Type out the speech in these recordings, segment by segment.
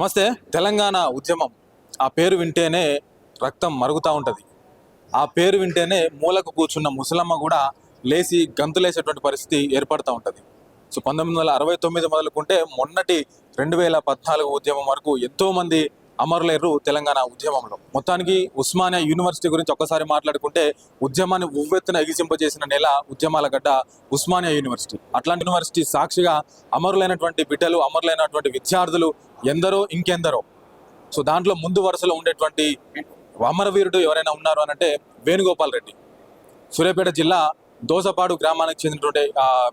నమస్తే. తెలంగాణ ఉద్యమం ఆ పేరు వింటేనే రక్తం మరుగుతూ ఉంటుంది. ఆ పేరు వింటేనే మూలకు కూర్చున్న ముసలమ్మ కూడా లేచి గంతులేసేటువంటి పరిస్థితి ఏర్పడుతూ ఉంటుంది. సో పంతొమ్మిది వందల అరవై తొమ్మిది మొదలుకుంటే మొన్నటి రెండు వేల పద్నాలుగు ఉద్యమం వరకు ఎంతోమంది అమరులేరు తెలంగాణ ఉద్యమంలో. మొత్తానికి ఉస్మానియా యూనివర్సిటీ గురించి ఒక్కసారి మాట్లాడుకుంటే ఉద్యమాన్ని ఉవ్వెత్తున ఎగిసింపజేసిన నెల ఉద్యమాల గడ్డ ఉస్మానియా యూనివర్సిటీ. అట్లాంటి యూనివర్సిటీ సాక్షిగా అమరులైనటువంటి బిడ్డలు అమరులైనటువంటి విద్యార్థులు ఎందరో ఇంకెందరో. సో దాంట్లో ముందు వరుసలో ఉండేటువంటి అమరవీరుడు ఎవరైనా ఉన్నారు అనంటే వేణుగోపాల్ రెడ్డి. సూర్యాపేట జిల్లా దోసపాడు గ్రామానికి చెందినటువంటి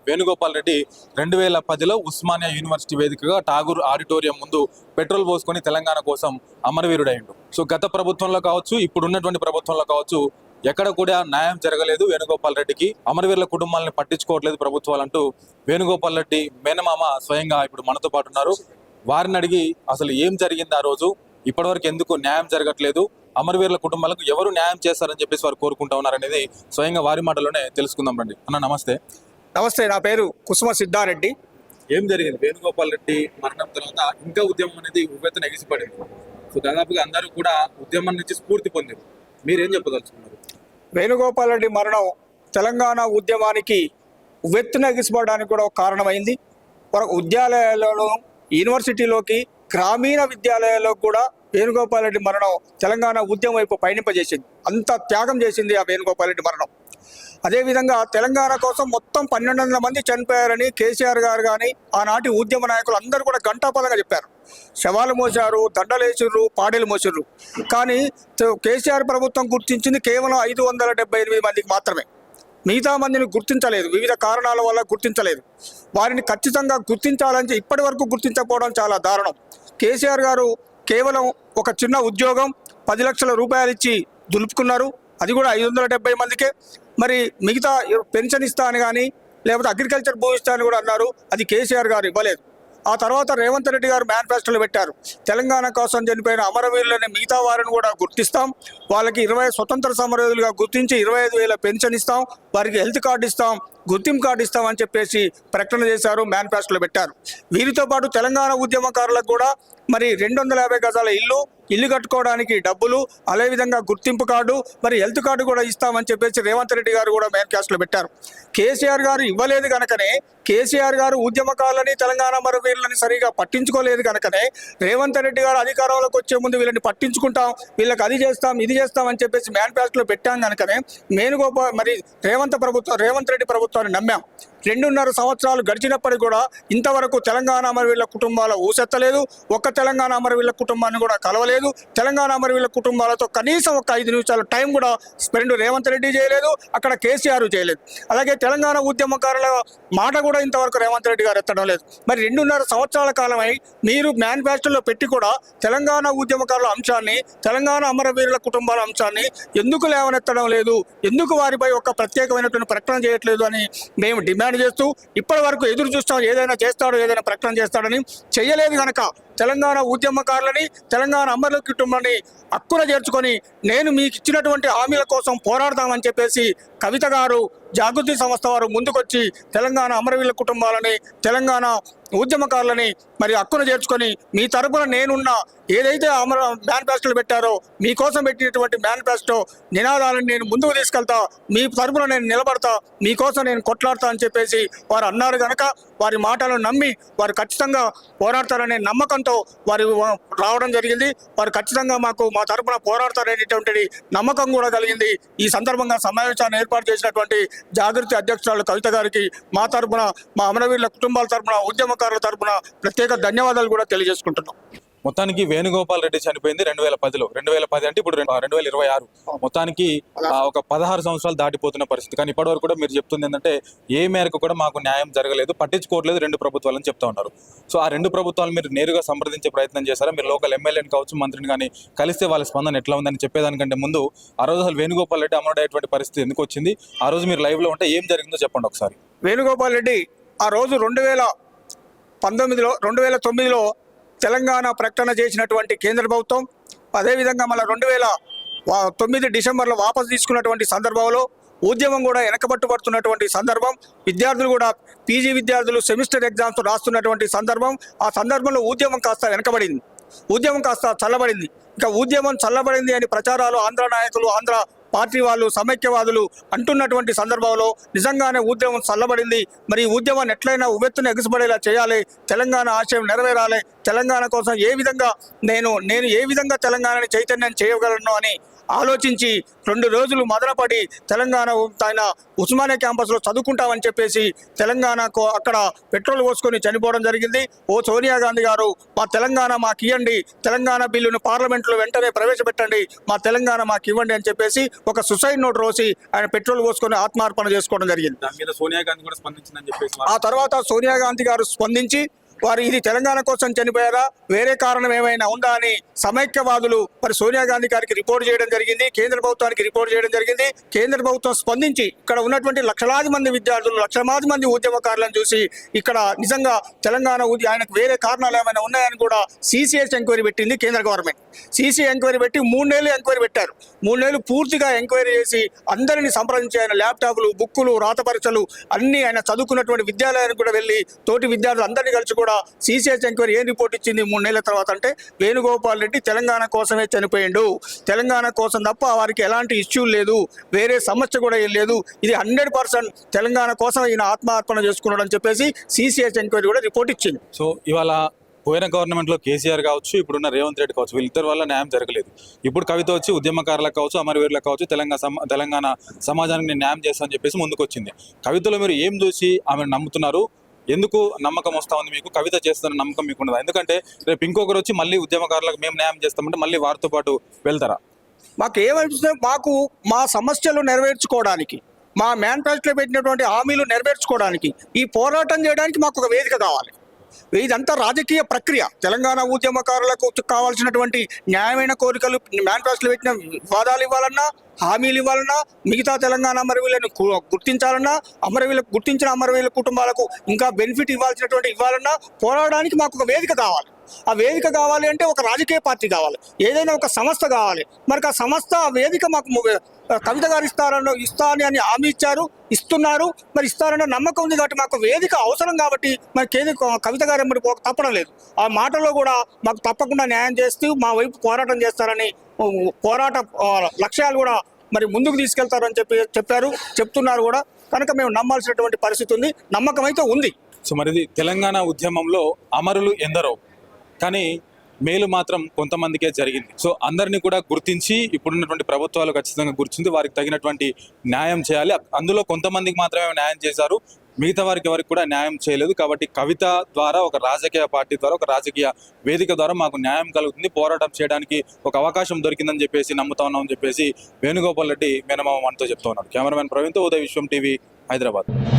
వేణుగోపాల్ రెడ్డి రెండు వేల పదిలో ఉస్మానియా యూనివర్సిటీ వేదికగా ఠాగూర్ ఆడిటోరియం ముందు పెట్రోల్ పోసుకొని తెలంగాణ కోసం అమరవీరుడైండు. సో గత ప్రభుత్వంలో కావచ్చు ఇప్పుడు ఉన్నటువంటి ప్రభుత్వంలో కావచ్చు ఎక్కడ కూడా న్యాయం జరగలేదు వేణుగోపాల్ రెడ్డికి. అమరవీరుల కుటుంబాలను పట్టించుకోవట్లేదు ప్రభుత్వాలు అంటూ వేణుగోపాల్ రెడ్డి మేనమామ స్వయంగా ఇప్పుడు మనతో పాటు ఉన్నారు. వారిని అడిగి అసలు ఏం జరిగింది ఆ రోజు? ఇప్పటివరకు ఎందుకు న్యాయం జరగట్లేదు? అమరవీరుల కుటుంబాలకు ఎవరు న్యాయం చేస్తారని చెప్పేసి వారు కోరుకుంటా ఉన్నారనేది స్వయంగా వారి మాటలోనే తెలుసుకుందాం రండి. అన్న నమస్తే. నమస్తే నా పేరు కుసుమ సిద్ధారెడ్డి. ఏం జరిగింది? వేణుగోపాల్ రెడ్డి మరణం తర్వాత ఇంకా ఉద్యమం అనేది ఉవ్వెత్తున ఎగిసిపడింది. సో దాదాపుగా అందరూ కూడా ఉద్యమం నుంచి స్ఫూర్తి పొందారు. మీరేం చెప్పదలుచుకున్నారు? వేణుగోపాల్ రెడ్డి మరణం తెలంగాణ ఉద్యమానికి ఉవ్వెత్తున ఎగిసిపడడానికి కూడా ఒక కారణమైంది. మన విద్యాలయాలలో యూనివర్సిటీలోకి గ్రామీణ విద్యాలయాల్లో కూడా వేణుగోపాల్ రెడ్డి మరణం తెలంగాణ ఉద్యమం వైపు పయనింపజేసింది. అంత త్యాగం చేసింది ఆ వేణుగోపాల్ రెడ్డి మరణం. అదేవిధంగా తెలంగాణ కోసం మొత్తం పన్నెండు వందల మంది చనిపోయారని కేసీఆర్ గారు కానీ ఆనాటి ఉద్యమ నాయకులు అందరూ కూడా గంటాపదంగా చెప్పారు. శవాలు మోసారు దండలేసిర్రు పాడేలు మోసిర్రు. కానీ కేసీఆర్ ప్రభుత్వం గుర్తించింది కేవలం ఐదు వందల డెబ్బై ఎనిమిది మందికి మాత్రమే. మిగతా మందిని గుర్తించలేదు. వివిధ కారణాల వల్ల గుర్తించలేదు. వారిని ఖచ్చితంగా గుర్తించాలని ఇప్పటి వరకు గుర్తించకపోవడం చాలా దారుణం. కేసీఆర్ గారు కేవలం ఒక చిన్న ఉద్యోగం పది లక్షల రూపాయలు ఇచ్చి దులుపుకున్నారు. అది కూడా ఐదు వందల డెబ్బై మందికే. మరి మిగతా పెన్షన్ ఇస్తా అని కానీ లేకపోతే అగ్రికల్చర్ భూ ఇస్తా అని కూడా అన్నారు. అది కేసీఆర్ గారు ఇవ్వలేదు. ఆ తర్వాత రేవంత్ రెడ్డి గారు మేనిఫెస్టోలు పెట్టారు. తెలంగాణ కోసం చనిపోయిన అమరవీరులని మిగతా వారిని కూడా గుర్తిస్తాం. వాళ్ళకి ఇరవై స్వతంత్ర సమరవీరులుగా గుర్తించి ఇరవై ఐదు వేల పెన్షన్ ఇస్తాం. వారికి హెల్త్ కార్డు ఇస్తాం. గుర్తింపు కార్డు ఇస్తామని చెప్పేసి ప్రకటన చేశారు మేనిఫెస్టోలో పెట్టారు. వీరితో పాటు తెలంగాణ ఉద్యమకారులకు కూడా మరి రెండు వందల యాభై గజాల ఇల్లు ఇల్లు కట్టుకోవడానికి డబ్బులు అదేవిధంగా గుర్తింపు కార్డు మరి హెల్త్ కార్డు కూడా ఇస్తామని చెప్పేసి రేవంత్ రెడ్డి గారు కూడా మేనిఫెస్టోలో పెట్టారు. కేసీఆర్ గారు ఇవ్వలేదు కనుకనే కేసీఆర్ గారు ఉద్యమకారులని తెలంగాణ మరో వీళ్ళని సరిగా పట్టించుకోలేదు కనుకనే రేవంత్ రెడ్డి గారు అధికారంలోకి వచ్చే ముందు వీళ్ళని పట్టించుకుంటాం వీళ్ళకి అది చేస్తాం ఇది చేస్తాం అని చెప్పేసి మేనిఫెస్టోలో పెట్టాం కనుకనే మేనుగోప మరి రేవంత్ ప్రభుత్వం రేవంత్ రెడ్డి ప్రభుత్వాన్ని నమ్మాం. రెండున్నర సంవత్సరాలు గడిచినప్పటికీ కూడా ఇంతవరకు తెలంగాణ అమరవీళ్ళ కుటుంబాల ఊసెత్తలేదు. ఒక్క తెలంగాణ అమరవీళ్ళ కుటుంబాన్ని కూడా కలవలేదు. తెలంగాణ అమరవీళ్ళ కుటుంబాలతో కనీసం ఒక ఐదు నిమిషాల టైం కూడా స్పెండ్ రేవంత్ రెడ్డి చేయలేదు. అక్కడ కేసీఆర్ చేయలేదు. అలాగే తెలంగాణ ఉద్యమకారుల మాట కూడా ఇంతవరకు రేవంత్ రెడ్డి గారు ఎత్తడం లేదు. మరి రెండున్నర సంవత్సరాల కాలమై మీరు మేనిఫెస్టోలో పెట్టి కూడా తెలంగాణ ఉద్యమకారుల అంశాన్ని తెలంగాణ అమరవీరుల కుటుంబాల అంశాన్ని ఎందుకు లేవనెత్తడం లేదు? ఎందుకు వారిపై ఒక ప్రత్యేకమైనటువంటి ప్రకటన చేయట్లేదు అని మేము డిమాండ్ చేస్తూ ఇప్పటి వరకు ఎదురు చూస్తాం ఏదైనా చేస్తాడో ఏదైనా ప్రకటన చేస్తాడని చేయలేదు కనుక తెలంగాణ ఉద్యమకారులని తెలంగాణ అమరుల కుటుంబాన్ని హక్కున చేర్చుకొని నేను మీకు ఇచ్చినటువంటి హామీల కోసం పోరాడదామని చెప్పేసి కవిత గారు జాగృతి సంస్థ వారు ముందుకొచ్చి తెలంగాణ అమరవీరుల కుటుంబాలని తెలంగాణ ఉద్యమకారులని మరి హక్కును చేర్చుకొని మీ తరపున నేనున్న ఏదైతే అమర మేనిఫెస్టోలు పెట్టారో మీకోసం పెట్టినటువంటి మేనిఫెస్టో నినాదాలను నేను ముందుకు తీసుకెళ్తా మీ తరపున నేను నిలబడతా మీకోసం నేను కొట్లాడతా అని చెప్పేసి వారు అన్నారు కనుక వారి మాటలను నమ్మి వారు ఖచ్చితంగా పోరాడతారనే నమ్మకంతో వారు రావడం జరిగింది. వారు ఖచ్చితంగా మాకు మా తరపున పోరాడతారనేటువంటి నమ్మకం కూడా కలిగింది. ఈ సందర్భంగా సమావేశాన్ని ఏర్పాటు చేసినటువంటి జాగృతి అధ్యక్షురాలు కవిత గారికి మా తరపున మా అమరవీరుల కుటుంబాల తరపున ఉద్యమకారుల తరపున ప్రత్యేక ధన్యవాదాలు కూడా తెలియజేసుకుంటున్నాం. మొత్తానికి వేణుగోపాల్ రెడ్డి చనిపోయింది రెండు వేల పదిలో. రెండు వేల పది అంటే ఇప్పుడు రెండు వేల ఇరవై ఆరు. మొత్తానికి ఒక పదహారు సంవత్సరాలు దాటిపోతున్న పరిస్థితి. కానీ ఇప్పటివరకు కూడా మీరు చెప్తుంది ఏంటంటే ఏ మేరకు కూడా మాకు న్యాయం జరగలేదు పట్టించుకోవట్లేదు రెండు ప్రభుత్వాలని చెప్తా ఉన్నారు. సో ఆ రెండు ప్రభుత్వాలు మీరు నేరుగా సంప్రదించే ప్రయత్నం చేశారా? మీరు లోకల్ ఎమ్మెల్యేని కావచ్చు మంత్రిని కానీ కలిస్తే వాళ్ళ స్పందన ఎట్లా ఉందని చెప్పేదానికంటే ముందు ఆ రోజు అసలు వేణుగోపాల్ రెడ్డి అమరుడయ్యేటువంటి పరిస్థితి ఎందుకు వచ్చింది? ఆ రోజు మీరు లైవ్లో ఉంటే ఏం జరిగిందో చెప్పండి ఒకసారి. వేణుగోపాల్ రెడ్డి ఆ రోజు రెండు వేల పంతొమ్మిదిలో రెండు వేల తొమ్మిదిలో తెలంగాణ ప్రకటన చేసినటువంటి కేంద్ర ప్రభుత్వం అదేవిధంగా మళ్ళీ రెండు వేల తొమ్మిది డిసెంబర్లో వాపసు తీసుకున్నటువంటి సందర్భంలో ఉద్యమం కూడా వెనకబట్టుబడుతున్నటువంటి సందర్భం విద్యార్థులు కూడా పీజీ విద్యార్థులు సెమిస్టర్ ఎగ్జామ్స్ రాస్తున్నటువంటి సందర్భం ఆ సందర్భంలో ఉద్యమం కాస్త వెనకబడింది. ఉద్యమం కాస్త చల్లబడింది. ఇంకా ఉద్యమం చల్లబడింది అని ప్రచారాలు ఆంధ్ర నాయకులు ఆంధ్ర పార్టీ వాళ్ళు సమైక్యవాదులు అంటున్నటువంటి సందర్భంలో నిజంగానే ఉద్యమం చల్లబడింది. మరి ఈ ఉద్యమాన్ని ఎట్లయినా ఉవ్వెత్తున ఎగసిపడేలా చేయాలి. తెలంగాణ ఆశయం నెరవేరాలి. తెలంగాణ కోసం ఏ విధంగా నేను నేను ఏ విధంగా తెలంగాణని చైతన్యం చేయగలను అని ఆలోచించి రెండు రోజులు మదనపడి తెలంగాణ ఆయన ఉస్మానియా క్యాంపస్లో చదువుకుంటామని చెప్పేసి తెలంగాణకు అక్కడ పెట్రోల్ పోసుకొని చనిపోవడం జరిగింది. ఓ సోనియా గాంధీ గారు మా తెలంగాణ మాకు ఇవ్వండి తెలంగాణ బిల్లును పార్లమెంట్లో వెంటనే ప్రవేశపెట్టండి. మా తెలంగాణ మాకు ఇవ్వండి అని చెప్పేసి ఒక సుసైడ్ నోట్ రోసి ఆయన పెట్రోల్ పోసుకొని ఆత్మార్పణ చేసుకోవడం జరిగింది. దాని మీద సోనియా గాంధీ కూడా స్పందించిందని చెప్పేసి ఆ తర్వాత సోనియా గాంధీ గారు స్పందించి వారు ఇది తెలంగాణ కోసం చనిపోయారా? వేరే కారణం ఏమైనా ఉందా అని సమైక్యవాదులు మరి సోనియా గాంధీ గారికి రిపోర్ట్ చేయడం జరిగింది కేంద్ర ప్రభుత్వానికి రిపోర్ట్ చేయడం జరిగింది. కేంద్ర ప్రభుత్వం స్పందించి ఇక్కడ ఉన్నటువంటి లక్షలాది మంది విద్యార్థులు లక్షలాది మంది ఉద్యమకారులను చూసి ఇక్కడ నిజంగా తెలంగాణ ఆయనకు వేరే కారణాలు ఏమైనా ఉన్నాయని కూడా సిసిఎస్ ఎంక్వైరీ పెట్టింది కేంద్ర గవర్నమెంట్. సిసి ఎంక్వైరీ పెట్టి మూడు నెలలు ఎంక్వైరీ పెట్టారు. మూడు నెలలు పూర్తిగా ఎంక్వైరీ చేసి అందరిని సంప్రదించి ఆయన ల్యాప్టాప్లు బుక్కులు రాత పరీక్షలు అన్ని ఆయన చదువుకున్నటువంటి విద్యాలయానికి కూడా వెళ్ళి తోటి విద్యార్థులు అందరినీ కలిసి కూడా సీసీఎస్ ఎంక్వైరీ ఏం రిపోర్ట్ ఇచ్చింది మూడు నెలల తర్వాత అంటే వేణుగోపాల్ రెడ్డి తెలంగాణ కోసమే చనిపోయిండు. తెలంగాణ కోసం తప్ప వారికి ఎలాంటి ఇష్యూ లేదు. వేరే సమస్య కూడా ఏం లేదు. ఇది హండ్రెడ్ పర్సెంట్ తెలంగాణ కోసం ఈయన ఆత్మార్పణ చేసుకున్నాడు అని చెప్పేసి సీసీఎస్ ఎంక్వైరీ కూడా రిపోర్ట్ ఇచ్చింది సో ఇవాళ పోయిన గవర్నమెంట్లో కేసీఆర్ కావచ్చు ఇప్పుడున్న రేవంత్ రెడ్డి కావచ్చు వీళ్ళిద్దరి వల్ల న్యాయం జరగలేదు. ఇప్పుడు కవిత వచ్చి ఉద్యమకారులకు కావచ్చు అమరవీరులకు కావచ్చు తెలంగాణ సమ తెలంగాణ సమాజానికి నేను న్యాయం చేస్తానని చెప్పేసి ముందుకు వచ్చింది కవితలో మీరు ఏం చూసి ఆమెను నమ్ముతున్నారు? ఎందుకు నమ్మకం వస్తా ఉంది మీకు? కవిత చేస్తున్న నమ్మకం మీకు ఉండదా? ఎందుకంటే రేపు ఇంకొకరు వచ్చి మళ్ళీ ఉద్యమకారులకు మేము న్యాయం చేస్తామంటే మళ్ళీ వారితో పాటు వెళ్తారా? మాకు ఏమనిపిస్తుంది? మాకు మా సమస్యలు నెరవేర్చుకోవడానికి మా మేనిఫెస్టోలో పెట్టినటువంటి హామీలు నెరవేర్చుకోవడానికి ఈ పోరాటం చేయడానికి మాకు ఒక వేదిక కావాలి. ఇదంతా రాజకీయ ప్రక్రియ. తెలంగాణ ఉద్యమకారులకు కావాల్సినటువంటి న్యాయమైన కోరికలు మేనిఫెస్టోలు పెట్టిన వాదాలు ఇవ్వాలన్నా హామీలు ఇవ్వాలన్నా మిగతా తెలంగాణ అమరవీరులను గుర్తించాలన్నా అమరవీరులకు గుర్తించిన అమరవీళ్ళ కుటుంబాలకు ఇంకా బెనిఫిట్ ఇవ్వాల్సినటువంటి ఇవ్వాలన్నా పోరాడడానికి మాకు ఒక వేదిక కావాలి. ఆ వేదిక కావాలి అంటే ఒక రాజకీయ పార్టీ కావాలి. ఏదైనా ఒక సంస్థ కావాలి. మరి ఆ సంస్థ ఆ వేదిక మాకు కవిత గారు ఇస్తారని ఇస్తారని అని హామీ ఇచ్చారు ఇస్తున్నారు. మరి ఇస్తారన్న నమ్మకం ఉంది కాబట్టి మాకు వేదిక అవసరం కాబట్టి మరి కేంద్ర కవిత గారు ఎమ్మడి పోక తప్పడం లేదు. ఆ మాటలో కూడా మాకు తప్పకుండా న్యాయం చేస్తూ మా వైపు పోరాటం చేస్తారని పోరాట లక్ష్యాలు కూడా మరి ముందుకు తీసుకెళ్తారని చెప్పి చెప్పారు చెప్తున్నారు కూడా. కనుక మేము నమ్మాల్సినటువంటి పరిస్థితి ఉంది. నమ్మకం అయితే ఉంది. సో మరి ఇది తెలంగాణ ఉద్యమంలో అమరులు ఎందరో? కానీ మేలు మాత్రం కొంతమందికే జరిగింది. సో అందరినీ కూడా గుర్తించి ఇప్పుడున్నటువంటి ప్రభుత్వాలు ఖచ్చితంగా గుర్తించి వారికి తగినటువంటి న్యాయం చేయాలి. అందులో కొంతమందికి మాత్రమే న్యాయం చేశారు. మిగతా వారికి ఎవరికి కూడా న్యాయం చేయలేదు. కాబట్టి కవిత ద్వారా ఒక రాజకీయ పార్టీ ద్వారా ఒక రాజకీయ వేదిక ద్వారా మాకు న్యాయం కలుగుతుంది. పోరాటం చేయడానికి ఒక అవకాశం దొరికిందని చెప్పేసి నమ్ముతా ఉన్నామని చెప్పేసి వేణుగోపాల్ రెడ్డి మేనమామ మనతో చెప్తా ఉన్నారు. కెమెరామెన్ ప్రవీణ్తో ఉదయ విశ్వం టీవీ హైదరాబాద్.